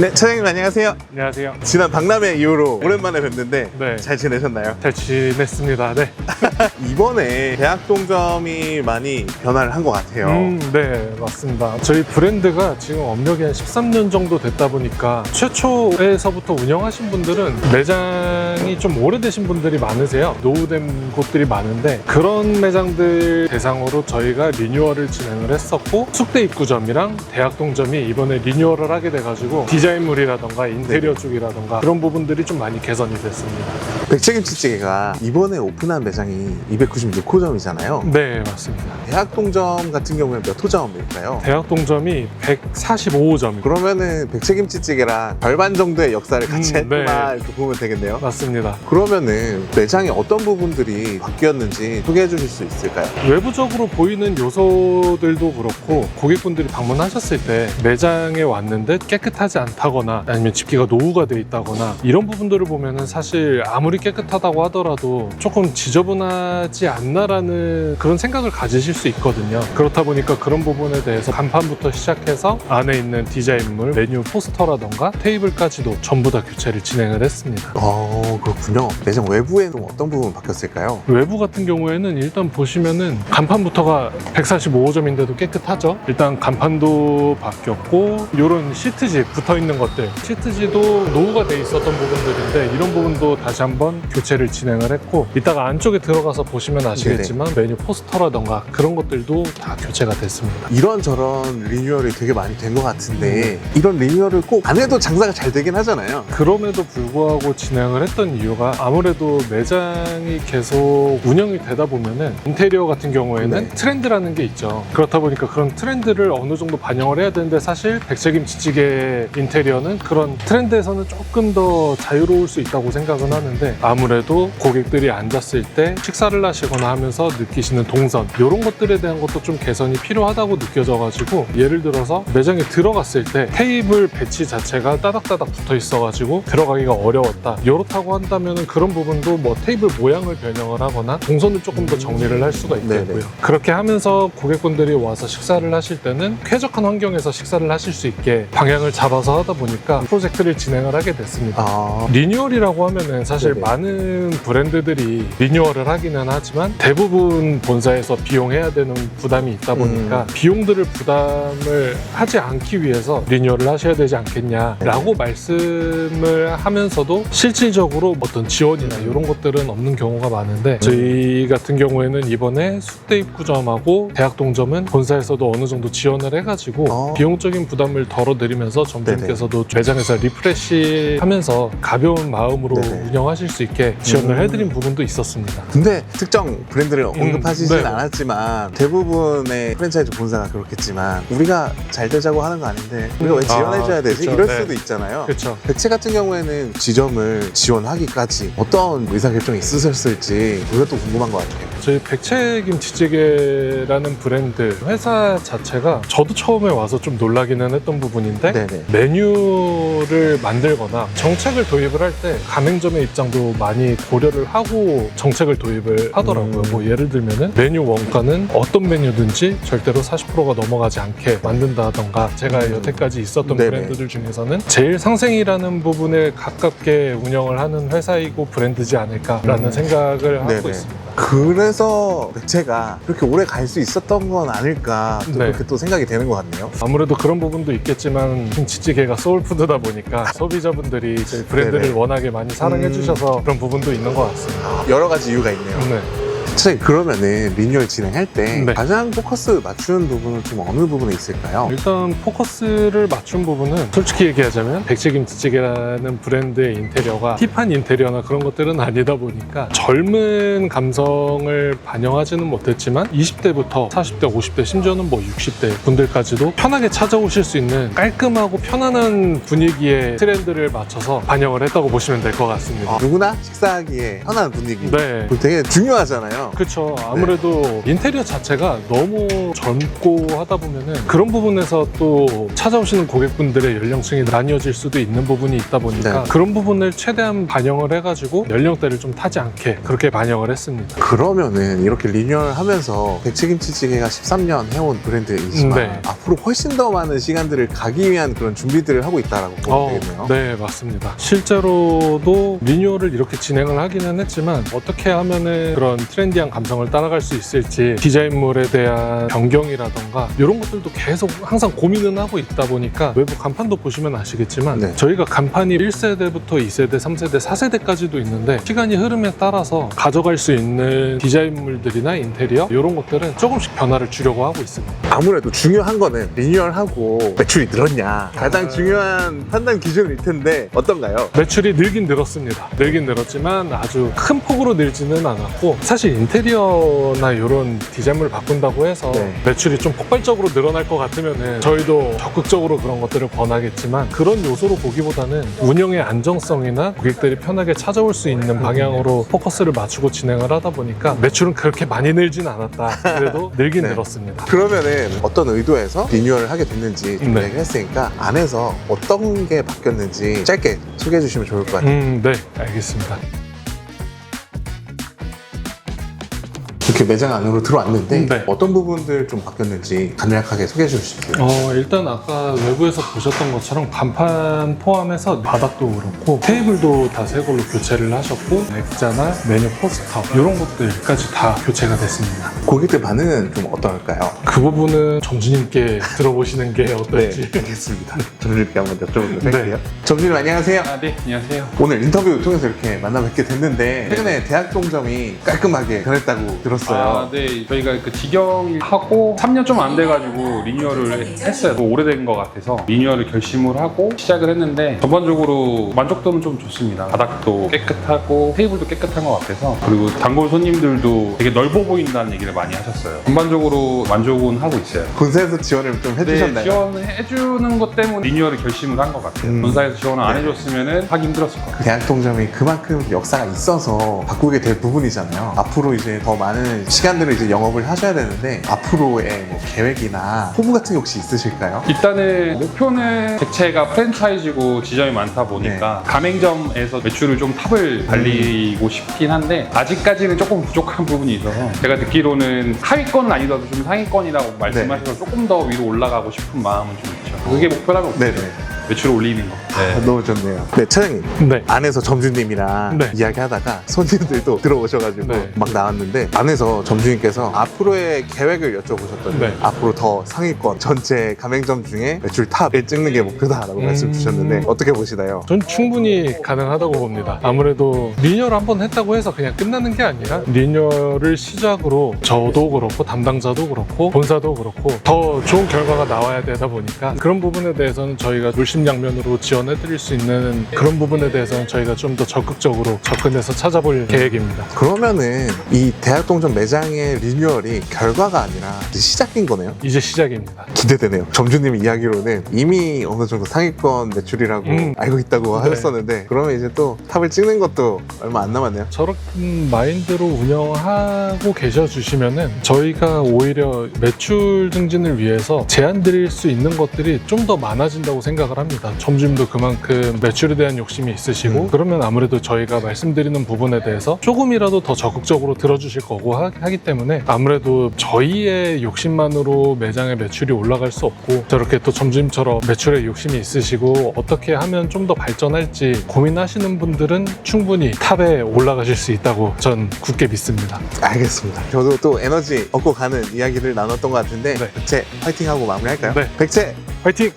네, 차장님 안녕하세요. 안녕하세요. 지난 박람회 이후로 오랜만에 뵙는데 네. 잘 지내셨나요? 잘 지냈습니다. 네. 이번에 대학 동점이 많이 변화를 한 것 같아요. 음, 네, 맞습니다. 저희 브랜드가 지금 업력이 한 13년 정도 됐다 보니까 최초에서부터 운영하신 분들은 매장이 좀 오래되신 분들이 많으세요. 노후된 곳들이 많은데 그런 매장들 대상으로 저희가 리뉴얼을 진행을 했었고 숙대 입구점이랑 대학 동점이 이번에 리뉴얼을 하게 돼가지고 디자인 물이라던가 인테리어 쪽이라던가 그런 부분들이 좀 많이 개선이 됐습니다. 백채김치찌개가 이번에 오픈한 매장이 296호점이잖아요. 네, 맞습니다. 대학동점 같은 경우에 몇 호점일까요? 대학 동점이 145호점. 그러면은 백채김치찌개랑 절반 정도의 역사를 같이 음, 했구나 네. 이렇게 보면 되겠네요. 맞습니다. 그러면은 매장의 어떤 부분들이 바뀌었는지 소개해 주실 수 있을까요? 외부적으로 보이는 요소들도 그렇고 고객분들이 방문하셨을 때 매장에 왔는데 깨끗하지 않다 거나 아니면 집기가 노후가 돼 있다거나 이런 부분들을 보면은 사실 아무리 깨끗하다고 하더라도 조금 지저분하지 않나라는 그런 생각을 가지실 수 있거든요. 그렇다 보니까 그런 부분에 대해서 간판부터 시작해서 안에 있는 디자인물, 메뉴 포스터라던가 테이블까지도 전부 다 교체를 진행을 했습니다. 어, 그렇군요. 매장 외부에는 좀 어떤 부분 바뀌었을까요? 외부 같은 경우에는 일단 보시면은 간판부터가 145호점인데도 깨끗하죠. 일단 간판도 바뀌었고 이런 시트지 붙어 있는 것들 시트지도 노후가 돼 있었던 부분들인데 이런 부분도 다시 한번 교체를 진행을 했고 이따가 안쪽에 들어가서 보시면 아시겠지만 메뉴 포스터라던가 그런 것들도 다 교체가 됐습니다. 이런저런 리뉴얼이 되게 많이 된 것 같은데 이런 리뉴얼을 꼭 안 해도 장사가 잘 되긴 하잖아요. 그럼에도 불구하고 진행을 했던 이유가 아무래도 매장이 계속 운영이 되다 보면은 인테리어 같은 경우에는 네. 트렌드라는 게 있죠. 그렇다 보니까 그런 트렌드를 어느 정도 반영을 해야 되는데 사실 백색임치찌개 인 테리어는 그런 트렌드에서는 조금 더 자유로울 수 있다고 생각은 하는데 아무래도 고객들이 앉았을 때 식사를 하시거나 하면서 느끼시는 동선 이런 것들에 대한 것도 좀 개선이 필요하다고 느껴져가지고 예를 들어서 매장에 들어갔을 때 테이블 배치 자체가 따닥따닥 붙어 있어가지고 들어가기가 어려웠다 이렇다고 한다면 그런 부분도 뭐 테이블 모양을 변형을 하거나 동선을 조금 더 정리를 할 수가 있겠고요 네네. 그렇게 하면서 고객분들이 와서 식사를 하실 때는 쾌적한 환경에서 식사를 하실 수 있게 방향을 잡아서 하다 보니까 프로젝트를 진행을 하게 됐습니다 아, 리뉴얼이라고 하면은 사실 네네. 많은 브랜드들이 리뉴얼을 하기는 하지만 대부분 본사에서 비용해야 되는 부담이 있다 보니까 음. 비용들을 부담을 하지 않기 위해서 리뉴얼을 하셔야 되지 않겠냐라고 말씀을 하면서도 실질적으로 어떤 지원이나 이런 것들은 없는 경우가 많은데 저희 같은 경우에는 이번에 숙대 입구점하고 대학동점은 본사에서도 어느 정도 지원을 해가지고 어. 비용적인 부담을 덜어드리면서 점 주님께서도 매장에서 리프레시 하면서 가벼운 마음으로 네네. 운영하실 수 있게 지원을 음. 해드린 부분도 있었습니다. 근데 특정 브랜드를 언급하시진 네네. 않았지만 대부분의 프랜차이즈 본사가 그렇겠지만 우리가 잘 되자고 하는 거 아닌데 우리가 왜 음. 지원해줘야 아, 되지? 그쵸. 이럴 네. 수도 있잖아요. 그렇죠. 백채 같은 경우에는 지점을 지원하기까지 어떤 의사결정이 있으셨을지 그것도 궁금한 것 같아요. 저희 백채김치찌개라는 브랜드 회사 자체가 저도 처음에 와서 좀 놀라기는 했던 부분인데 네네. 메뉴를 만들거나 정책을 도입을 할 때 가맹점의 입장도 많이 고려를 하고 정책을 도입을 하더라고요. 음. 뭐 예를 들면은 메뉴 원가는 어떤 메뉴든지 절대로 40%가 넘어가지 않게 만든다던가 제가 음. 여태까지 있었던 네네. 브랜드들 중에서는 제일 상생이라는 부분에 가깝게 운영을 하는 회사이고 브랜드지 않을까라는 음. 생각을 하고 네네. 있습니다. 그래서 백채가 그렇게 오래 갈 수 있었던 건 아닐까 또 네. 그렇게 또 생각이 되는 것 같네요. 아무래도 그런 부분도 있겠지만 김치찌개가 소울푸드다 보니까 소비자분들이 저희 브랜드를 네네. 워낙에 많이 사랑해 음. 주셔서 그런 부분도 있는 것 같습니다. 여러 가지 이유가 있네요. 네. 사실 그러면은 리뉴얼 진행할 때 네. 가장 포커스 맞추는 부분은 좀 어느 부분에 있을까요? 일단 포커스를 맞춘 부분은 솔직히 얘기하자면 백채김치찌개라는 브랜드의 인테리어가 힙한 인테리어나 그런 것들은 아니다 보니까 젊은 감성을 반영하지는 못했지만 20대부터 40대, 50대, 심지어는 뭐 60대 분들까지도 편하게 찾아오실 수 있는 깔끔하고 편안한 분위기의 트렌드를 맞춰서 반영을 했다고 보시면 될 것 같습니다. 아, 누구나 식사하기에 편한 분위기 네. 그거 되게 중요하잖아요. 많잖아요. 그렇죠. 아무래도 인테리어 자체가 너무 젊고 하다 보면은 그런 부분에서 또 찾아오시는 고객분들의 연령층이 나뉘어질 수도 있는 부분이 있다 보니까 네. 그런 부분을 최대한 반영을 해가지고 연령대를 좀 타지 않게 그렇게 반영을 했습니다. 그러면은 이렇게 리뉴얼 하면서 백치김치찌개가 13년 해온 브랜드이지만 네. 앞으로 훨씬 더 많은 시간들을 가기 위한 그런 준비들을 하고 있다라고 보면 되겠네요. 네, 맞습니다. 실제로도 리뉴얼을 이렇게 진행을 하기는 했지만 어떻게 하면은 그런 트렌 디한 감성을 따라갈 수 있을지 디자인물에 대한 변경이라던가 이런 것들도 계속 항상 고민은 하고 있다 보니까 외부 간판도 보시면 아시겠지만 네. 저희가 간판이 1세대부터 2세대, 3세대, 4세대까지도 있는데 시간이 흐름에 따라서 가져갈 수 있는 디자인물들이나 인테리어 이런 것들은 조금씩 변화를 주려고 하고 있습니다. 아무래도 중요한 거는 리뉴얼하고 매출이 늘었냐 가장 중요한 판단 기준일 텐데 어떤가요? 매출이 늘긴 늘었습니다. 늘긴 늘었지만 아주 큰 폭으로 늘지는 않았고 사실 인테리어나 이런 디자인물을 바꾼다고 해서 네. 매출이 좀 폭발적으로 늘어날 것 같으면은 저희도 적극적으로 그런 것들을 권하겠지만 그런 요소로 보기보다는 운영의 안정성이나 고객들이 편하게 찾아올 수 있는 방향으로 포커스를 맞추고 진행을 하다 보니까 매출은 그렇게 많이 늘진 않았다. 그래도 늘긴 네. 늘었습니다. 그러면은 어떤 의도에서 리뉴얼을 하게 됐는지 좀 네. 얘기했으니까 안에서 어떤 게 바뀌었는지 짧게 소개해 주시면 좋을 것 같아요. 음, 네, 알겠습니다. 이렇게 매장 안으로 들어왔는데 네. 어떤 부분들 좀 바뀌었는지 간략하게 소개해 주실게요. 어, 일단 아까 외부에서 보셨던 것처럼 간판 포함해서 바닥도 그렇고 테이블도 다 새 걸로 교체를 하셨고 액자나 메뉴 포스터 이런 것들까지 다 교체가 됐습니다. 고객들 반응은 좀 어떨까요? 그 부분은 점주님께 들어보시는 게 어떨지. 알겠습니다. 점주님께 한번 여쭤보도록 네. 할게요. 점주님 안녕하세요. 아, 네, 안녕하세요. 오늘 인터뷰 통해서 이렇게 만나 뵙게 됐는데 최근에 대학 동점이 깔끔하게 변했다고 들었어요. 아, 네. 저희가 그 직영하고 3년 좀 안 돼가지고 리뉴얼을 했어요. 또 오래된 것 같아서 리뉴얼을 결심을 하고 시작을 했는데 전반적으로 만족도는 좀 좋습니다. 바닥도 깨끗하고 테이블도 깨끗한 것 같아서 그리고 단골 손님들도 되게 넓어 보인다는 얘기를 많이 하셨어요. 전반적으로 만족은 하고 있어요. 본사에서 지원을 좀 네, 해주셨나요? 지원해주는 것 때문에 리뉴얼을 결심을 한 것 같아요. 음. 본사에서 지원을 안 해줬으면 하기 힘들었을 것 같아요. 대학 동점이 그만큼 역사가 있어서 바꾸게 될 부분이잖아요. 앞으로 이제 더 많은 시간들을 이제 영업을 하셔야 되는데 앞으로의 뭐 계획이나 포부 같은 게 혹시 있으실까요? 일단은 목표는 객체가 프랜차이즈고 지점이 많다 보니까 가맹점에서 매출을 좀 탑을 달리고 싶긴 한데 아직까지는 조금 부족한 부분이 있어서 제가 듣기로는 하위권은 아니더라도 좀 상위권이라고 말씀하셔서 조금 더 위로 올라가고 싶은 마음은 좀 있죠. 그게 목표라면 네네. 매출을 올리는 거. 아, 너무 좋네요. 네, 차장님. 네. 안에서 점주님이랑 네. 이야기하다가 손님들도 들어오셔가지고 네. 막 나왔는데 안에서 점주님께서 앞으로의 계획을 여쭤보셨더니 네. 앞으로 더 상위권 전체 가맹점 중에 매출 탑을 찍는 게 목표다라고 음. 말씀 주셨는데 어떻게 보시나요? 전 충분히 가능하다고 봅니다. 아무래도 리뉴얼 한번 했다고 해서 그냥 끝나는 게 아니라 리뉴얼을 시작으로 저도 그렇고 담당자도 그렇고 본사도 그렇고 더 좋은 결과가 나와야 되다 보니까 그런 부분에 대해서는 저희가 물심양면으로 지원 해 드릴 수 있는 그런 부분에 대해서는 저희가 좀 더 적극적으로 접근해서 찾아볼 계획입니다. 그러면은 이 대학 동점 매장의 리뉴얼이 결과가 아니라 이제 시작인 거네요. 이제 시작입니다. 기대되네요. 점주님 이야기로는 이미 어느 정도 상위권 매출이라고 음. 알고 있다고 네. 하셨었는데 그러면 이제 또 탑을 찍는 것도 얼마 안 남았네요. 저런 마인드로 운영하고 계셔 주시면은 저희가 오히려 매출 증진을 위해서 제안 드릴 수 있는 것들이 좀 더 많아진다고 생각을 합니다. 점주님도 그만큼 매출에 대한 욕심이 있으시고 음. 그러면 아무래도 저희가 말씀드리는 부분에 대해서 조금이라도 더 적극적으로 들어주실 거고 하, 기 때문에 아무래도 저희의 욕심만으로 매장의 매출이 올라갈 수 없고 저렇게 또 점주님처럼 매출에 욕심이 있으시고 어떻게 하면 좀 더 발전할지 고민하시는 분들은 충분히 탑에 올라가실 수 있다고 전 굳게 믿습니다. 알겠습니다. 저도 또 에너지 얻고 가는 이야기를 나눴던 것 같은데 네. 백채 파이팅하고 마무리할까요? 네. 백채 화이팅!